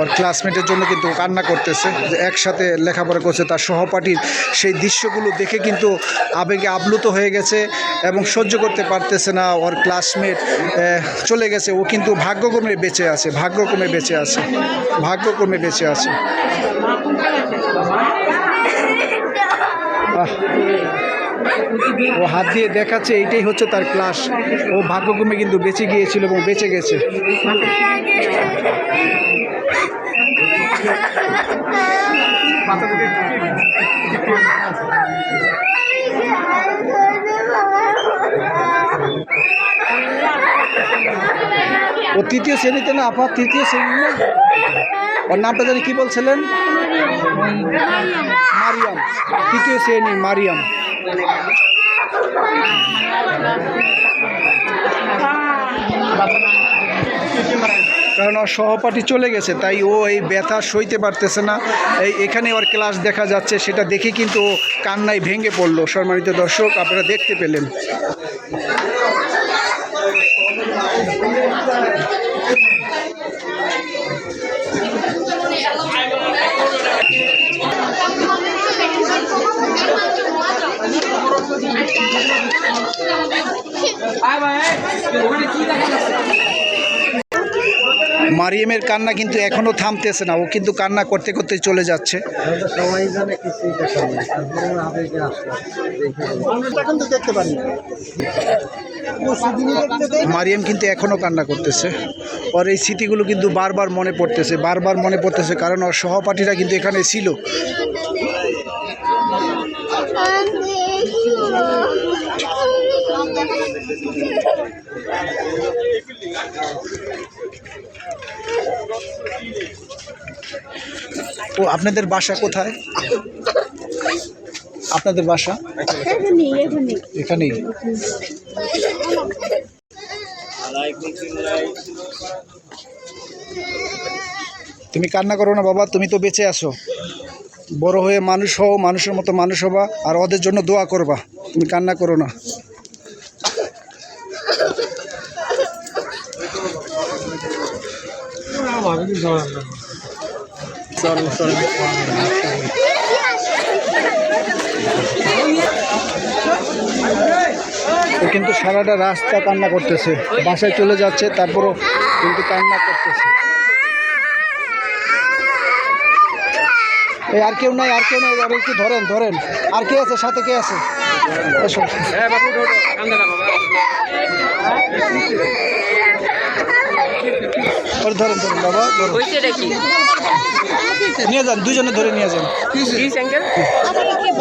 ওর ক্লাসমেটের জন্য কিন্তু কান্না করতেছে যে একসাথে লেখাপড়া করছে তার সহপাঠীর সেই দৃশ্যগুলো দেখে কিন্তু আবেগে আপ্লুত হয়ে গেছে এবং সহ্য করতে পারতেছে না ওর ক্লাসমেট চলে গেছে। ও কিন্তু ভাগ্যক্রমে বেঁচে আছে ভাগ্যক্রমে বেঁচে আছে ভাগ্যক্রমে বেঁচে আছে। আহ, ও হাত দিয়ে দেখাচ্ছে, এইটাই হচ্ছে তার ক্লাস ও ভাগ্যক্রমে কিন্তু বেঁচে গিয়েছিল এবং বেঁচে গেছে। ও তৃতীয় শ্রেণীতে না আপনার তৃতীয় শ্রেণি না? ওর নামটা জানি কি বলছিলেন? মারিয়াম। তৃতীয় শ্রেণি, মারিয়াম। কারণ ওর সহপাঠী চলে গেছে, তাই ও এই ব্যথা সইতে পারতেছে না। এই এখানে ওর ক্লাস দেখা যাচ্ছে, সেটা দেখে কিন্তু ও কান্নায় ভেঙে পড়ল। সম্মানিত দর্শক, আপনারা দেখতে পেলেন। মারিয়ামের কান্না কিন্তু এখনও থামতেছে না। ও কিন্তু কান্না করতে করতে চলে যাচ্ছে। মারিয়াম কিন্তু এখনও কান্না করতেছে। ওর এই স্মৃতিগুলো কিন্তু বারবার মনে পড়তেছে, বারবার মনে পড়তেছে কারণ ওর সহপাঠীরা কিন্তু এখানে ছিল। ও, আপনাদের বাসা কোথায়? আপনাদের বাসা? এখানেই। তুমি কান্না করো না বাবা, তুমি তো বেঁচে আছো। বড় হয়ে মানুষ হও, মানুষের মতো মানুষ হবা, আর ওদের জন্য দোয়া করবা। তুমি কান্না করো না। কিন্তু সারাটা রাস্তা কান্না করতেছে। বাসায় চলে যাচ্ছে তারপরও কিন্তু কান্না করতেছে। এই আর কেউ নাই আর কেউ নাই আর একটু ধরেন ধরেন। আর কে আছে? সাথে কে আছে? এসো। ওর ধরেন ধরেন বাবা নিয়ে যান দুজনে ধরে নিয়ে যান।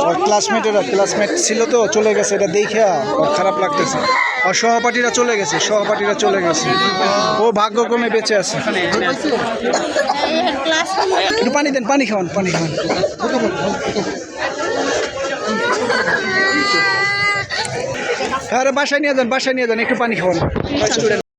ওর ক্লাসমেটেরা ক্লাসমেট ছিল তো চলে গেছে এটা দেখে ওর খারাপ লাগতেছে। আর সহপাঠীরা চলে গেছে সহপাঠীরা চলে গেছে। ও ভাগ্যক্রমে বেঁচে আছে। একটু পানি দেন পানি খাওয়ান পানি খাওয়ান। হ্যাঁ বাসায় নিয়ে যান বাসায় নিয়ে যান একটু পানি খাওয়ান।